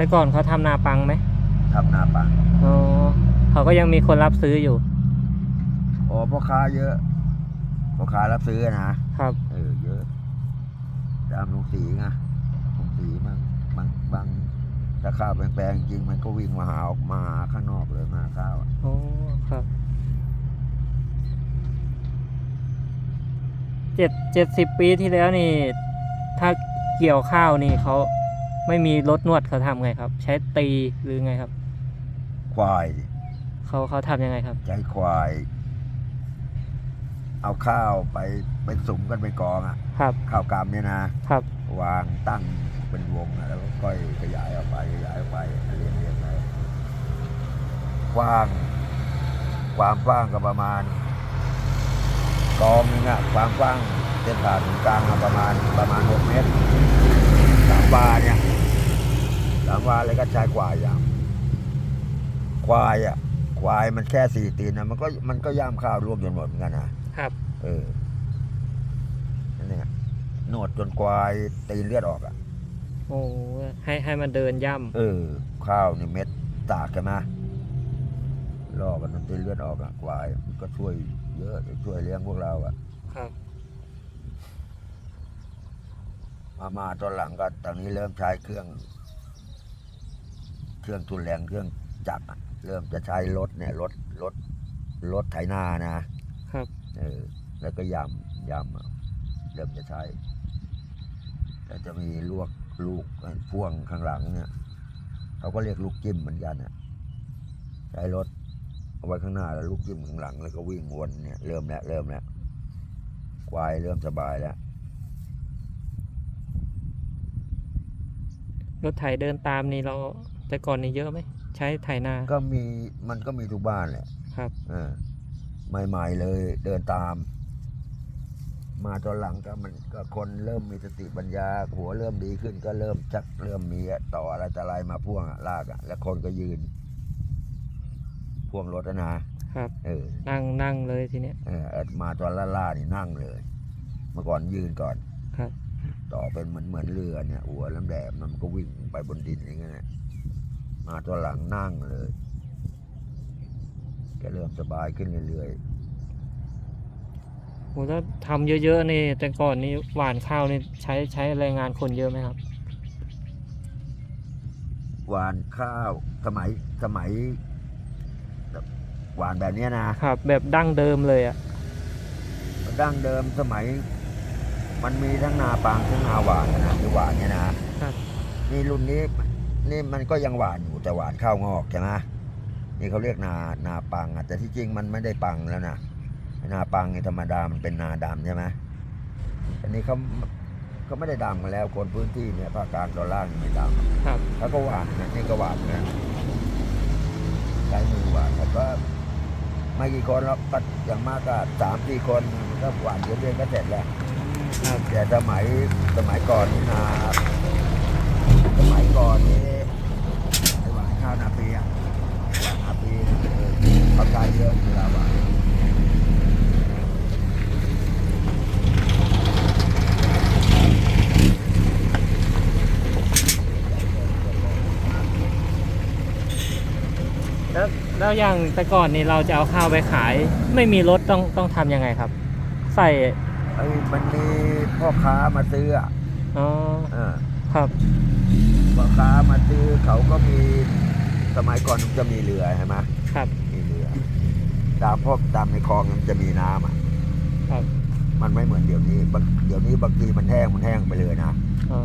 แต่ก่อนเขาทำนาปังไหมทำนาปังอ๋อเขาก็ยังมีคนรับซื้ออยู่โอ้พ่อค้าเยอะพ่อค้ารับซื้อนะครับ เออเยอะตามลุงสีไงลุงสีบางบางบางถ้าข้าวแปลงๆจริงมันก็วิ่งมาหาออกมาหาข้างนอกเลยมาข้าวอะโอ้ครับเจ็ดเจ็ดสิบปีที่แล้วนี่ ถ้าเกี่ยวข้าวนี่เขา ไม่มีรถนวดเขาทำไงครับ ใช้ตีหรือไงครับ ควายดิเขาเขาทำยังไงครับ ใช้ควาย เอาข้าวไปไปสุมกันเป็นกองอะครับข้าวกำเนี่ยนะ ครับวางตั้งเป็นวงอะแล้วก็ค่อยขยายออกไปขยายออกไปเรียงเรียงไปกว้าง ความกว้างก็ประมาณ กองหนึงอะความกว้างเส้นผ่านศูนย์กลางอะประมาณประมาณหกเมตรสามวาเนี่ย สามวาเลยก็ใช้ควายยางควายอะ ควายมันแค่สี่ตีนนะมันก็มันก็ย่ามข้าวรวมจนหมดเหมือนกันนะครับ เออนั่นเนี่ยนวดจนควายตีนเลือดออกอะ โอ้ให้ให้มันเดินย่เออ ข้าวนี่เม็ดตากใช่ไหมล่อกันตีนเลือดออกอะควายมันก็ช่วยเยอะช่วยเลี้ยงพวกเราอะ ครับ มามาตอนหลังก็ตอนนี้เริ่มใช้เครื่อง เครื่องทุนแรงเครื่องจักรอะเริ่มจะใช้รถเนี่ยรถรถรถไถนานะครับ เออแล้วก็ยำยำเอาเริ่มจะใช้แต่จะมีลวกลูกพ่วงข้างหลังเนี่ยเขาก็เรียกลูกจิ้มเหมือนกันน่ะใช้รถเอาไว้ข้างหน้าแล้วลูกจิ้มข้างหลัง แล้วก็วิ่งวนเนี่ยเริ่มแล้วเริ่มแล้วควายเริ่มสบายแล้วรถไถเดินตามนี่เรา แต่ก่อนนี่เยอะไหมใช้ไถนาก็มีมันก็มีทุกบ้านแหละครับอ่าใหม่ๆเลยเดินตาม มาตอนหลังก็มันก็คนเริ่มมีสติปัญญาหัวเริ่มดีขึ้น ก็เริ่มชักเริ่มมีต่ออะไรต่ออะไรมาพ่วงอะลากอะแล้วคนก็ยืน พ่วงรถอะนะครับ เออนั่งนั่งเลยทีเนี้ยเออมาตอนล่าๆนี่นั่งเลย เมื่อก่อนยืนก่อนครับ ต่อเป็นเหมือนเหมือนเรือเนี่ยหัวแหลมๆมันก็วิ่งไปบนดินอย่างเงี้ยนะ มาตอนหลังนั่งเลยก็เริ่มสบายขึ้นเรื่อยๆโหถ้าทำเยอะๆนี่ แต่ก่อนนี่หว่านข้าวนี่ใช้ใช้แรงงานคนเยอะไหมครับ หวานข้าวสมัยสมัยหวานแบบเนี้ยนะครับ แบบดั้งเดิมเลยอะดั้งเดิมสมัย มันมีทั้งนาปางทั้งนาหวานนะคือหวานเนี่ยนะครับนี่รุ่นนี้ นี่มันก็ยังหวานอยู่แต่หวานข้าวงอกใช่ไหมนี่เขาเรียกนานาปังอะแต่ที่จริงมันไม่ได้ปังแล้วนะนาปังนี่ธรรมดามันเป็นนาดำใช่ไหมอันนี้เขาเขาไม่ได้ดำกันแล้วคนพื้นที่เนี่ยภาคกลางตอนล่างไม่ดำครับแล้วก็หวานนะนี่ก็หวานนะใช้มือหวานแต่ก็ไม่กี่คนแล้วก็อย่างมากก็สามสี่คนก็หวานเดือนๆก็เสร็จแล้วครับแต่สมัยสมัยก่อนนี่นาสมัยก่อนนี่ไอ้หวานข้าวนาปีอะหวานนาปีเนี่ยเออเขาใช้เยอะเวลาหวาน แล้วแล้วอย่างแต่ก่อนนี่เราจะเอาข้าวไปขาย ไม่มีรถต้องต้องทำยังไงครับ ใส่ไอ้มันมีพ่อค้ามาซื้ออะอ๋อเออครับพ่อค้ามาซื้อเขาก็มีสมัยก่อนมันจะมีเรือใช่ไหมครับ มีเรือตามพวกตามในคลองมันจะมีน้ำอะครับ มันไม่เหมือนเดี๋ยวนี้บางเดี๋ยวนี้บางทีมันแห้งมันแห้งไปเลยนะอ๋อ